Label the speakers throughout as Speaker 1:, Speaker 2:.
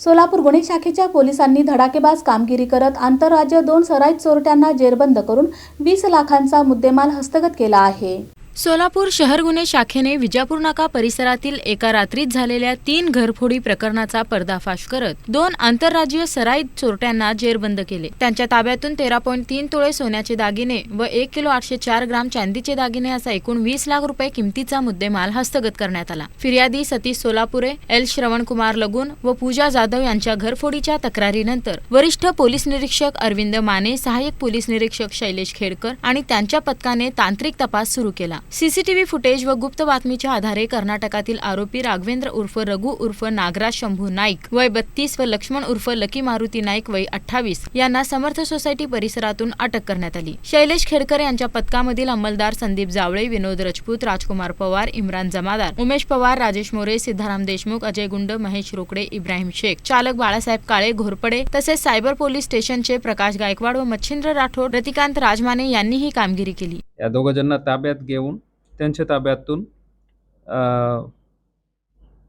Speaker 1: सोलापूर गुन्हे शाखेच्या पोलिसांनी धडाकेबाज कामगिरी करत आंतरराज्य दोन सराईत चोरट्यांना जेरबंद करून वीस लाखांचा मुद्देमाल हस्तगत केला आहे.
Speaker 2: सोलापूर शहर गुन्हे शाखेने विजापूर नाका परिसरातील एका रात्रीत झालेल्या तीन घरफोडी प्रकरणाचा पर्दाफाश करत दोन आंतरराज्यीय सराई चोरट्यांना जेरबंद केले. त्यांच्या ताब्यातून तेरा पॉईंट तीन तोळे सोन्याचे दागिने व एक किलो आठशे चार ग्राम चांदीचे दागिने असा एकूण वीस लाख रुपये किमतीचा मुद्देमाल हस्तगत करण्यात आला. फिर्यादी सतीश सोलापुरे एल श्रवणकुमार लगून व पूजा जाधव यांच्या घरफोडीच्या तक्रारीनंतर वरिष्ठ पोलीस निरीक्षक अरविंद माने सहाय्यक पोलीस निरीक्षक शैलेश खेडकर आणि त्यांच्या पथकाने तांत्रिक तपास सुरू केला. सीसीटीव्ही फुटेज व गुप्त बातमीच्या आधारे कर्नाटकातील आरोपी राघवेंद्र उर्फ रघु उर्फ नागराज शंभू नाईक वय बत्तीस व लक्ष्मण उर्फ लकी मारुती नाईक वय अठ्ठावीस यांना समर्थ सोसायटी परिसरातून अटक करण्यात आली. शैलेश खेडकर यांच्या पथकामधील अंमलदार संदीप जावळे विनोद राजपूत राजकुमार पवार इम्रान जमादार उमेश पवार राजेश मोरे सिद्धाराम देशमुख अजय गुंड महेश रोकडे इब्राहिम शेख चालक बाळासाहेब काळे घोरपडे तसेच सायबर पोलीस स्टेशनचे प्रकाश गायकवाड व मच्छिंद्र राठोड रतिकांत राजमाने यांनी ही कामगिरी केली.
Speaker 3: या दोघंजणांना ताब्यात घेऊन त्यांच्या ताब्यातून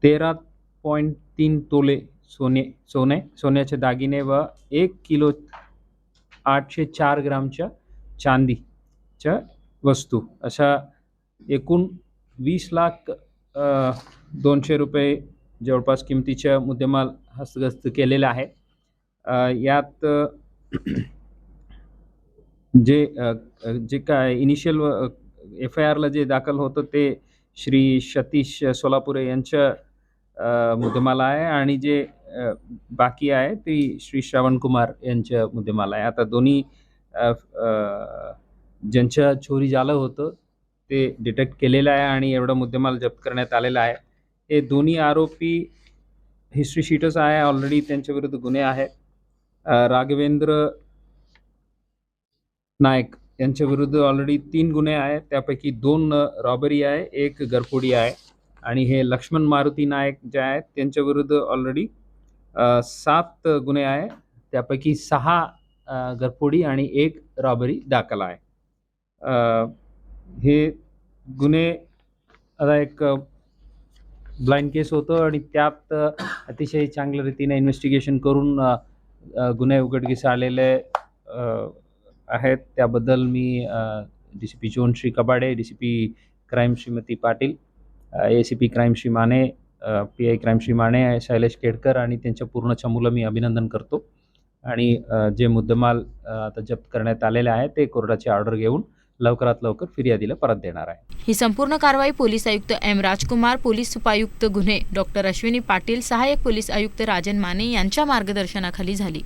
Speaker 3: तेरा पॉईंट तीन तोले सोने सोने सोन्याचे दागिने व एक किलो आठशे चार ग्रामच्या चांदीच्या वस्तू. अशा एकूण वीस लाख दोनशे रुपये जवळपास किमतीच्या मुद्देमाल हस्तगस्त केलेला आहे यात जे जे काय इनिशियल एफ आय आरला जे दाखल होतं ते श्री सतीश सोलापुरे यांच्या मुद्देमाला मुद्देमाल आहे आणि जे बाकी आहे ते श्री श्रावण कुमार यांच्या मुद्देमाल आहे. आता दोन्ही ज्यांच्या चोरी झालं होतं ते डिटेक्ट केलेलं आहे आणि एवढा मुद्देमाल जप्त करण्यात आलेला आहे. हे दोन्ही आरोपी हिस्ट्री शीटच आहे. ऑलरेडी त्यांच्या विरुद्ध गुन्हे आहेत. राघवेंद्र नायक यांच्या विरुद्ध ऑलरेडी तीन गुन्हे आहेत. त्यापैकी दोन रॉबरी आहे एक घरफोडी आहे. आणि हे लक्ष्मण मारुती नायक जे आहेत त्यांच्या विरुद्ध ऑलरेडी सात गुन्हे आहे त्यापैकी सहा घरफोडी आणि एक रॉबरी दाखल आहे. हे गुन्हे आता एक ब्लाइंड केस होतं आणि त्यात अतिशय चांगल्या रीतीने इन्व्हेस्टिगेशन करून गुन्हे उघडकीस आलेले आहेत. त्याबद्दल मी D C P zone Shri Kabade D C P crime Shrimati Patil A C P crime Shri Mane P I crime Shri Mane Shailesh Kedkar आणि त्यांच्या पूर्ण चमूला मी अभिनंदन करतो. आणि जे मुद्देमाल आता जप्त करण्यात आलेले आहे ते कोर्टाची ऑर्डर घेऊन लवकरात लवकर फिर्यादीला परत देणार आहे.
Speaker 2: ही संपूर्ण कारवाई पोलीस आयुक्त एम राजकुमार पोलीस उपायुक्त गुन्हे डॉक्टर अश्विनी पाटील सहाय्यक पोलीस आयुक्त राजन माने यांच्या मार्गदर्शनाखाली झाली.